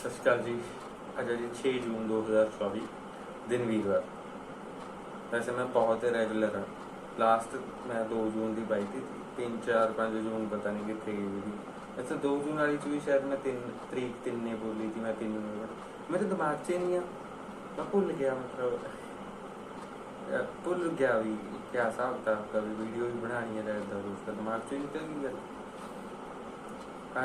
ਸਤਿ ਸ਼੍ਰੀ ਅਕਾਲ ਜੀ। ਅੱਜ ਹੈ ਜੀ 6 ਜੂਨ 2024 ਦਿਨ ਵੀਰਵਾਰ। ਵੈਸੇ ਮੈਂ ਬਹੁਤ ਰੈਗੂਲਰ ਹਾਂ। ਲਾਸਟ ਮੈਂ 2 ਜੂਨ ਦੀ ਪਾਈ ਸੀ 3 4 5 ਜੂਨ ਪਤਾ ਨਹੀਂ ਕਿੱਥੇ ਗਈ ਸੀ ਵੈਸੇ 2 ਜੂਨ ਵਾਲੀ ਚ ਵੀ ਸ਼ਾਇਦ ਮੈਂ 3 ਤਰੀਕ 3 ਨੇ ਬੋਲੀ ਸੀ, ਮੈਂ 3 ਨੂੰ ਮੇਰੇ ਦਿਮਾਗ 'ਚ ਨਹੀਂ ਆ। ਮੈਂ ਭੁੱਲ ਗਿਆ ਮਤਲਬ, ਅਹ ਭੁੱਲ ਗਿਆ ਵੀ ਕਿਆ ਹਿਸਾਬ ਦਾ ਵੀ ਵੀਡੀਓ ਵੀ ਬਣਾਣੀ ਹੈ ਰੈਡ ਦਾ ਦਿਮਾਗ 'ਚ ਹੀ ਨਿਕਲ ਗੱਲ?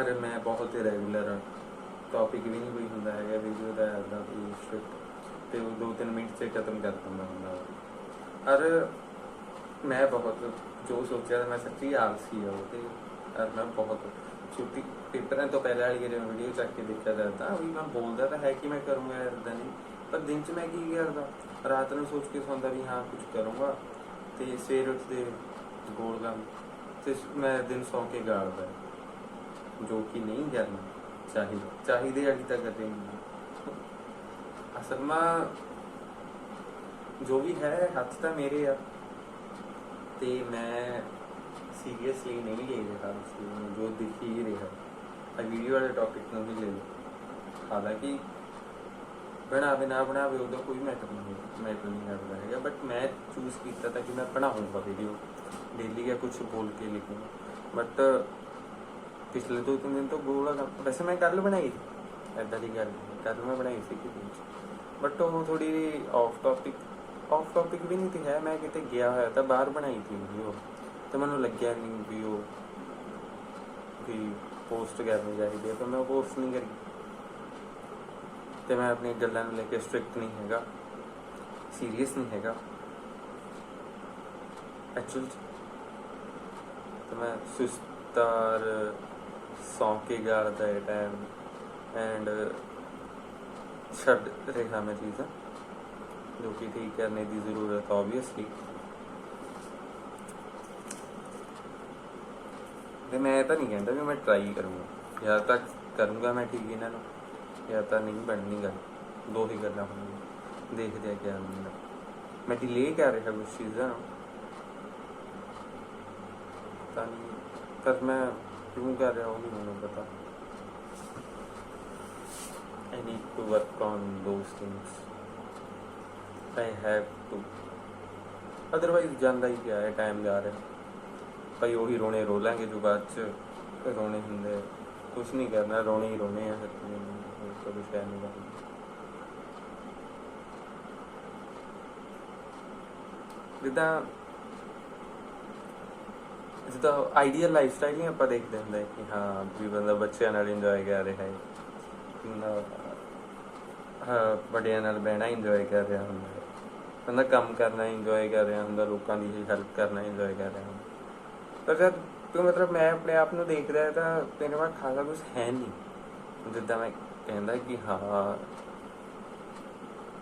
ਅਰੇ ਮੈਂ ਬਹੁਤ ਰੈਗੂਲਰ ਹਾਂ। ਟੌਪਿਕ ਵੀ ਨਹੀਂ ਕੋਈ ਹੁੰਦਾ ਹੈਗਾ ਵੀਡੀਓ ਦਾ ਦਾ ਕੋਈ ਸਟ੍ਰਿਕਟ ਤੇ ਉਹ ਦੋ ਤਿੰਨ ਮਿੰਟ 'ਚ ਖਤਮ ਕਰ ਦਿੰਦਾ ਹੁੰਦਾ। ਅਰ ਮੈਂ ਬਹੁਤ ਜੋ ਸੋਚਿਆ ਤਾਂ ਮੈਂ ਸੱਚੀ ਆਲਸੀ ਹਾਂ ਉਹ ਤੇ ਅਰ ਮੈਂ ਬਹੁਤ ਛੁੱਟੀ ਪੇਪਰਾਂ ਤੋਂ ਪਹਿਲਾਂ ਵਾਲੀ ਜਿਹੜੀ ਵੀਡੀਓ ਚੱਕ ਕੇ ਦੇਖਿਆ ਜਾਂਦਾ ਵੀ ਮੈਂ ਬੋਲਦਾ ਤਾਂ ਹੈ ਕਿ ਮੈਂ ਕਰੂੰਗਾ ਇਦਾਂ ਨਹੀਂ। ਪਰ ਦਿਨ 'ਚ ਮੈਂ ਕੀ ਕਰਦਾ? ਰਾਤ ਨੂੰ ਸੋਚ ਕੇ ਸੌਂਦਾ ਵੀ ਹਾਂ ਕੁਝ ਕਰੂੰਗਾ। ਤੇ ਸਵੇਰ ਉੱਠਦੇ ਗੋਲ ਕੰਮ ਤੇ ਮੈਂ ਦਿਨ ਸੌਂ ਕੇ ਗਾਲਦਾ। ਜੋ ਕਿ ਨਹੀਂ ਕਰਨਾ। ਚਾਹੀਦਾ, ਚਾਹੀਦੇ ਅੜੀ ਤਾਂ ਕਦੇ ਨਹੀਂ। ਅਸਲ ਮਾ ਜੋ ਵੀ ਹੈ, ਹੱਥ ਤਾਂ ਮੇਰੇ ਆ। ਤੇ ਮੈਂ ਸੀਰੀਅਸਲੀ ਨਹੀਂ ਲੈ ਰਿਹਾ ਉਸ ਨੂੰ ਜੋ ਦਿਖ ਹੀ ਰਿਹਾ। ਆ ਵੀਡੀਓ ਵਾਲੇ ਟੌਪਿਕ ਨੂੰ ਵੀ ਲੈ ਲਓ। ਹਾਲਾਂਕਿ ਬਣਾਵੇ ਨਾ ਬਣਾਵੇ ਉਹਦਾ ਕੋਈ ਮੈਟਰ ਨਹੀਂ ਮੈਟਰ ਨਹੀਂ ਕਰਦਾ ਹੈਗਾ। ਬਟ ਮੈਂ ਚੂਜ਼ ਕੀਤਾ ਤਾਂ ਕਿ ਮੈਂ ਬਣਾਉਂਗਾ ਵੀਡੀਓ ਡੇਲੀ ਜਾਂ ਕੁਝ ਬੋਲ ਕੇ ਲਿਖੂੰਗਾ। ਬਟ ਪਿਛਲੇ ਦੋ ਤਿੰਨ ਦਿਨ ਤੋਂ ਗੋਲਾ ਕੰਮ ਵੈਸੇ ਮੈਂ ਕੱਲ ਬਣਾਈ ਐਦਾਂ ਦੀ ਗੱਲ ਕੱਲ ਮੈਂ ਬਣਾਈ ਸੀ ਕਿ ਬਟ ਉਹ ਥੋੜੀ ਆਫ ਟੌਪਿਕ ਆਫ ਟੌਪਿਕ ਵੀ ਨਹੀਂ ਸੀ, ਹੈ ਮੈਂ ਕਿਤੇ ਗਿਆ ਹੋਇਆ ਤਾਂ ਬਾਹਰ ਬਣਾਈ ਸੀ ਵੀਡੀਓ ਤੇ ਮੈਨੂੰ ਲੱਗਿਆ ਨਹੀਂ ਵੀ ਉਹ ਵੀ ਪੋਸਟ ਕਰਨੀ ਚਾਹੀਦੀ ਹੈ ਤਾਂ ਮੈਂ ਪੋਸਟ ਨਹੀਂ ਕਰੀ। ਤੇ ਮੈਂ ਆਪਣੀ ਗੱਲਾਂ ਨੂੰ ਲੈ ਕੇ ਸਟ੍ਰਿਕਟ ਨਹੀਂ ਹੈਗਾ। ਸੀਰੀਅਸ ਨਹੀਂ ਹੈਗਾ। ਐਕਚੁਅਲ ਤੇ ਮੈਂ ਸੁਸਤਾਰ ਸੌਂ ਕੇ ਗਾਲਦਾ ਹੈ ਟਾਈਮ ਛੱਡ ਰਿਹਾ ਮੈਂ ਚੀਜ਼ਾਂ, ਜੋ ਕਿ ਠੀਕ ਕਰਨੇ ਦੀ ਜ਼ਰੂਰਤ ਆਬਵੀਅਸਲੀ ਤੇ ਮੈਂ ਤਾਂ ਨਹੀਂ ਕਹਿੰਦਾ ਵੀ ਮੈਂ ਟਰਾਈ ਕਰੂੰਗਾ। ਜਾਂ ਤਾਂ ਕਰੂੰਗਾ ਮੈਂ ਠੀਕ ਇਹਨਾਂ ਨੂੰ, ਜਾਂ ਤਾਂ ਨਹੀਂ ਬਣਨੀ ਗੱਲ। ਦੋ ਹੀ ਗੱਲਾਂ ਹੋਣਗੀਆਂ। ਦੇਖਦੇ ਆ ਕਿਆ ਹੁੰਦਾ। ਮੈਂ ਡਿਲੇ ਕਰ ਰਿਹਾ ਕੁਝ ਚੀਜ਼ਾਂ ਨੂੰ। ਤਾਂ ਪਰ ਮੈਂ ਕਿਉਂ ਕਰ ਰਿਹਾ ਉਹ ਨਹੀਂ ਮੈਨੂੰ ਪਤਾ I need to work on those things. I have to. Otherwise ਜਾਂਦਾ ਹੀ ਪਿਆ ਹੈ ਟਾਈਮ ਜਾ ਰਿਹਾ ਭਾਈ ਉਹੀ ਰੋਣੇ ਰੋ ਲਾਂਗੇ ਜੋ ਬਾਅਦ ਚ ਰੋਣੇ ਹੁੰਦੇ ਕੁਝ ਨਹੀਂ ਕਰਨਾ, ਰੋਣੇ ਹੀ ਰੋਣੇ ਆ ਫਿਰ ਕੋਈ ਕੁਝ ਹੈ ਨਹੀਂ ਜਿੱਦਾਂ ਜਿੱਦਾਂ ਆਈਡੀਅਲ ਲਾਈਫ ਸਟਾਈਲ ਹੀ ਆਪਾਂ ਦੇਖਦੇ ਹੁੰਦੇ ਕਿ ਹਾਂ ਵੀ ਬੰਦਾ ਬੱਚਿਆਂ ਨਾਲ ਇੰਜੋਏ ਕਰ ਰਿਹਾ ਹੈ ਬੰਦਾ ਹਾਂ, ਵੱਡਿਆਂ ਨਾਲ ਬਹਿਣਾ ਇੰਜੋਏ ਕਰ ਰਿਹਾ ਹੁੰਦਾ ਹੈ। ਬੰਦਾ ਕੰਮ ਕਰਨਾ ਇੰਜੋਏ ਕਰ ਰਿਹਾ ਹੁੰਦਾ, ਲੋਕਾਂ ਦੀ ਹੈਲਪ ਕਰਨਾ ਇੰਜੋਏ ਕਰ ਰਿਹਾ ਹੁੰਦਾ। ਪਰ ਜਦ ਤੂੰ ਮਤਲਬ ਮੈਂ ਆਪਣੇ ਆਪ ਨੂੰ ਦੇਖ ਰਿਹਾ ਤਾਂ ਤੇਰੇ ਕੋਲ ਖਾਸਾ ਕੁਝ ਹੈ ਨਹੀਂ। ਜਿੱਦਾਂ ਮੈਂ ਕਹਿੰਦਾ ਕਿ ਹਾਂ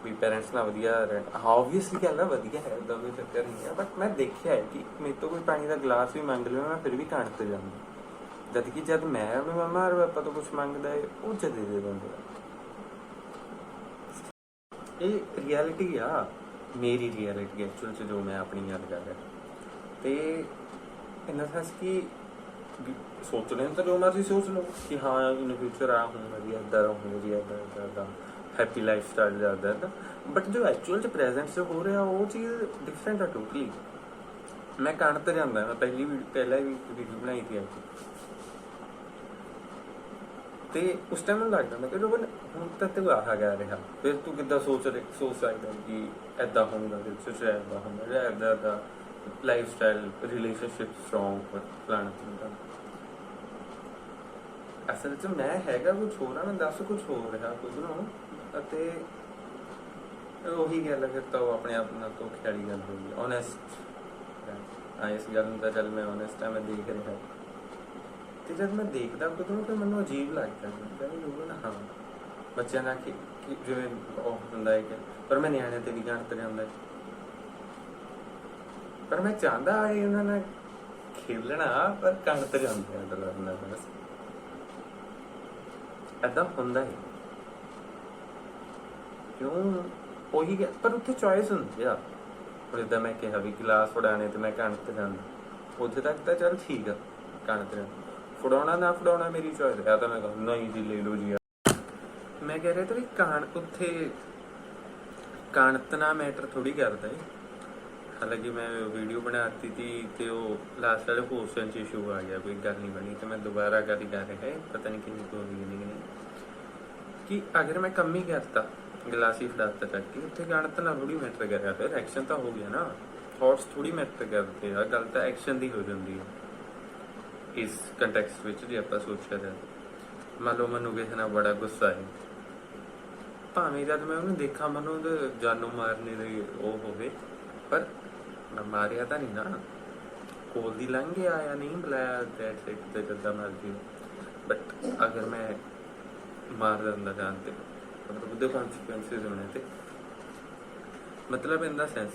ਵੀ ਪੈਰੈਂਟਸ ਨਾਲ ਵਧੀਆ ਰਹਿਣ ਹਾਂ ਆਬਵੀਅਸਲੀ ਗੱਲ ਹੈ ਵਧੀਆ ਹੈ, ਉਹਦਾ ਕੋਈ ਚੱਕਰ ਨਹੀਂ ਹੈ ਬਟ ਮੈਂ ਦੇਖਿਆ ਹੈ ਕਿ ਮੇਰੇ ਤੋਂ ਕੋਈ ਪਾਣੀ ਦਾ ਗਲਾਸ ਵੀ ਮੰਗ ਲਵੇ, ਮੈਂ ਫਿਰ ਵੀ ਕਾਣ ਤੇ ਜਾਂਦਾ। ਜਦ ਕਿ ਜਦ ਮੈਂ ਆਪਣੇ ਮਮਾ ਔਰ ਪਾਪਾ ਤੋਂ ਕੁਝ ਮੰਗਦਾ ਹੈ, ਉਹ ਜਦ ਦੇ ਦਿੰਦੇ ਆ ਇਹ ਰਿਐਲਿਟੀ ਆ, ਮੇਰੀ ਰਿਐਲਿਟੀ ਐਕਚੁਅਲ ਚ ਜੋ ਮੈਂ ਆਪਣੀ ਗੱਲ ਕਰ ਰਿਹਾ। ਤੇ ਇਹਨਾਂ ਸੈਂਸ ਕਿ ਵੀ ਸੋਚਣੇ ਤਾਂ ਜੋ ਮਰਜ਼ੀ ਸੋਚ ਲਓ ਕਿ ਹਾਂ ਇਨ ਫਿਊਚਰ ਆ ਹੋਊਗਾ ਜੀ ਇਦਾਂ ਰਹੂੰਗਾ ਜੀ ਇਦਾਂ ਇਦਾਂ। ਹੈਪੀ ਲਾਈਫ ਸਟਾਈਲ ਜਾਂਦਾ ਹੈ ਬਟ ਜੋ ਐਕਚੁਅਲ ਚ ਪ੍ਰੈਜ਼ੈਂਟ ਚ ਹੋ ਰਿਹਾ, ਉਹ ਚੀਜ਼ ਡਿਫਰੈਂਟ ਆ ਟੋਟਲੀ ਮੈਂ ਕਣ ਤੇ ਜਾਂਦਾ, ਮੈਂ ਪਹਿਲੀ ਵੀ ਪਹਿਲਾਂ ਵੀ ਵੀਡੀਓ ਬਣਾਈ ਸੀ ਅੱਜ। ਤੇ ਉਸ ਟਾਈਮ ਮੈਨੂੰ ਲੱਗਦਾ ਮੈਂ ਕਿ ਰੋਬਨ, ਹੁਣ ਤਾਂ ਤੂੰ ਆਹ ਗਿਆ ਰਿਹਾ। ਫਿਰ ਤੂੰ ਕਿੱਦਾਂ ਸੋਚ ਰਿਹਾ ਸੋਚ ਸਕਦਾ ਕਿ ਐਦਾਂ ਹੋਊਗਾ ਫਿਰ ਸੋਚ ਰਿਹਾ ਐਦਾਂ ਹੋਊਗਾ ਐਦਾਂ ਦਾ lifestyle relationship strong plan ਅਸਲ 'ਚ ਮੈਂ ਹੈਗਾ ਕੁਝ ਹੋਰ ਆ ਮੈਂ ਦੱਸ ਕੁਝ ਹੋ ਰਿਹਾ ਕੁਝ ਅਤੇ ਉਹੀ ਗੱਲ ਹੈ ਫਿਰ ਤਾਂ ਉਹ ਆਪਣੇ ਆਪ ਨਾਲ ਤੋਂ ਖਿਆਲੀ ਗੱਲ ਹੋਈ ਓਨੈਸਟ ਆ ਇਸ ਗੱਲ ਨੂੰ ਤਾਂ ਚੱਲ ਮੈਂ ਓਨੈਸਟ ਆ, ਮੈਂ ਦੇਖ ਰਿਹਾ। ਤੇ ਜਦ ਮੈਂ ਦੇਖਦਾ ਕੁਝ ਤਾਂ ਮੈਨੂੰ ਅਜੀਬ ਲੱਗਦਾ। ਹੈ ਕਿ ਲੋਕਾਂ ਨਾ, ਹਾਂ। ਬੱਚਿਆਂ ਨਾਲ ਕਿ ਕਿ ਜਿਵੇਂ ਉਹ ਹੁੰਦਾ ਹੈ ਕਿ, ਪਰ ਮੈਂ ਨਿਆਣਿਆਂ ਤੇ ਵੀ ਗਾਣ ਜਾਂਦਾ ਹੈ ਪਰ ਮੈਂ ਚਾਹੁੰਦਾ ਹਾਂ ਇਹਨਾਂ ਨਾਲ ਖੇਲਣਾ, ਪਰ ਕੰਨ ਤੇ ਜਾਂਦੇ ਆ ਨਾਲ, ਬਸ। ਐਦਾਂ ਹੁੰਦਾ ਹੈ। ਕਿਉਂ? ਉਹੀ ਪਰ ਉੱਥੇ ਚੋਇਸ ਹੁੰਦੀ ਆ। ਹੁਣ ਇਦਾਂ ਮੈਂ ਕਿਹਾ ਵੀ ਕਲਾਸ ਫੜਾਣੇ ਤੇ ਮੈਂ ਕੰਨ ਤੇ ਜਾਂਦਾ। ਉੱਥੇ ਤੱਕ ਤਾਂ ਚੱਲ ਠੀਕ ਆ, ਕਣਕ ਤੇ। ਫੜਾਉਣਾ ਨਾ ਫੜਾਉਣਾ ਮੇਰੀ ਚੋਇਸ ਹੈ ਤਾਂ ਮੈਂ ਕਹਾਂ, ਨਹੀਂ ਜੀ, ਲੈ ਲਓ ਜੀ ਮੈਂ ਕਹਿ ਰਿਹਾ ਤਾਂ ਵੀ ਕਾਣ ਉੱਥੇ ਨਾ ਮੈਟਰ ਥੋੜੀ ਕਰਦਾ ਹੈ ਹਾਲਾਂਕਿ ਮੈਂ ਵੀਡੀਓ ਬਣਾਤੀ ਸੀ ਤੇ ਉਹ ਲਾਸਟ ਵਾਲੇ ਪੋਰਸ਼ਨ 'ਚ ਇਸ਼ੂ ਆ ਗਿਆ, ਕੋਈ ਗੱਲ ਨਹੀਂ ਬਣੀ ਤੇ ਮੈਂ ਦੁਬਾਰਾ ਗੱਲ ਹੀ ਕਰ ਰਿਹਾ ਪਤਾ ਨਹੀਂ ਕਿੰਨੀ ਕੁ ਹੋ ਗਈ ਕਿੰਨੀ ਕੁ ਨਹੀਂ। ਕਿ ਅਗਰ ਮੈਂ ਗਲਾਸੀ ਫੜਾਤਾ ਚੱਕ ਕੇ ਉੱਥੇ ਗਣਤਨਾ ਥੋੜੀ ਮੈਟਰ ਕਰਿਆ ਫਿਰ ਐਕਸ਼ਨ ਤਾਂ ਹੋ ਗਿਆ ਨਾ। ਥਾਟਸ ਥੋੜੀ ਮੈਟਰ ਕਰਦੇ ਆ, ਗੱਲ ਤਾਂ ਐਕਸ਼ਨ ਦੀ ਹੋ ਜਾਂਦੀ ਹੈ ਇਸ ਕੰਟੈਕਸਟ ਵਿੱਚ ਜੇ ਆਪਾਂ ਸੋਚਿਆ ਜਾਏ ਮੰਨ ਲਓ ਮੈਨੂੰ ਕਿਸੇ ਨਾਲ ਬੜਾ ਗੁੱਸਾ ਹੈ ਭਾਵੇਂ ਜਦ ਮੈਂ ਉਹਨੂੰ ਦੇਖਾਂ, ਮੈਨੂੰ ਜਾਨੋਂ ਮਾਰਨੇ ਦੇ ਉਹ ਹੋਵੇ, ਪਰ ਮਾਰਿਆ ਤਾਂ ਨਹੀਂ ਨਾ। ਕੋਲ ਦੀ ਲੰਘ ਗਿਆ ਜਾਂ ਨਹੀਂ ਬੁਲਾਇਆ ਦੈਟਸ ਇਟ ਤੇ ਜਦਾਂ ਮਰਜ਼ੀ। ਬਟ ਅਗਰ ਮੈਂ ਮਾਰ ਦਿੰਦਾ ਜਾਣ ਤੇ, ਮਤਲਬ ਉਹਦੇ ਕਨਸੀਕੁਐਂਸਸ ਹੋਣੇ ਤੇ। ਮਤਲਬ ਇਨ ਦਾ ਸੈਂਸ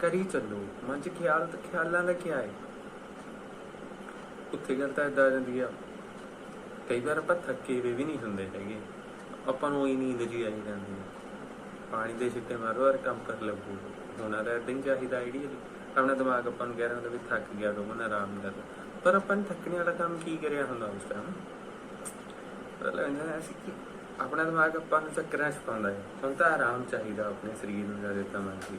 ਕਰੀ ਚੱਲੋ, ਮਨ ਚ ਖਿਆਲ ਤੇ ਖਿਆਲਾਂ ਦਾ ਕੀ ਹੈ ਉੱਥੇ ਗੱਲ ਤਾਂ ਏਦਾਂ ਆ ਜਾਂਦੀ ਆ। ਕਈ ਵਾਰ ਆਪਾਂ ਥੱਕੇ ਹੋਏ ਵੀ ਨਹੀਂ ਹੁੰਦੇ ਹੈਗੇ। ਆਪਾਂ ਨੂੰ ਹੀ ਨੀਂਦ ਜੀ ਆਈ ਜਾਂਦੀ ਹੈ ਪਾਣੀ ਦੇ ਛਿੱਟੇ ਮਾਰੋ ਔਰ ਕੰਮ ਕਰ ਲੱਗੂ। ਹੋਣਾ ਤਾਂ ਚਾਹੀਦਾ ਆਈਡੀਆ ਆਪਣਾ ਦਿਮਾਗ ਆਪਾਂ ਨੂੰ ਕਹਿ ਰਿਹਾ ਹੁੰਦਾ ਵੀ ਥੱਕ ਗਿਆ ਰੋਮਨ ਆਰਾਮ ਕਰ। ਪਰ ਆਪਾਂ ਨੇ ਥੱਕਣੇ ਵਾਲਾ ਕੰਮ ਕੀ ਕਰਿਆ ਹੁੰਦਾ ਉਸ ਟਾਈਮ ਪਤਾ ਲੱਗਦਾ ਸੀ ਕਿ ਆਪਣਾ ਦਿਮਾਗ ਆਪਾਂ ਨੂੰ ਚੱਕਰਾਂ ਚ ਪਾਉਂਦਾ ਹੈ। ਹੁਣ ਤਾਂ ਆਰਾਮ ਚਾਹੀਦਾ ਆਪਣੇ ਸਰੀਰ ਨੂੰ ਜਦ ਦਿੱਤਾ ਮਰਜ਼ੀ।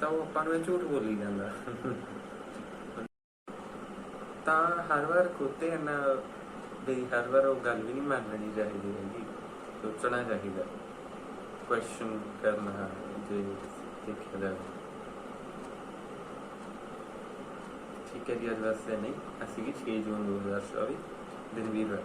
ਤਾਂ ਉਹ ਆਪਾਂ ਨੂੰ ਇਹ ਝੂਠ ਬੋਲੀ ਜਾਂਦਾ। ਤਾਂ ਹਰ ਵਾਰ ਖੋਤੇ ਨਾ ਵੀ ਹਰ ਵਾਰ ਉਹ ਗੱਲ ਵੀ ਨਹੀਂ ਮੰਨਣੀ ਚਾਹੀਦੀ ਹੈਗੀ। ਸੋਚਣਾ ਚਾਹੀਦਾ। ਕੁਐਸਚਨ ਕਰਨਾ, ਜੇ ਦੇਖਿਆ ਜਾਵੇ। ਠੀਕ ਹੈ ਜੀ, ਅੱਜ ਵਾਸਤੇ ਨਹੀਂ। ਅਸੀਂ ਵੀ 6 ਜੂਨ 2024 ਦਿਨ ਵੀਰਵਾਰ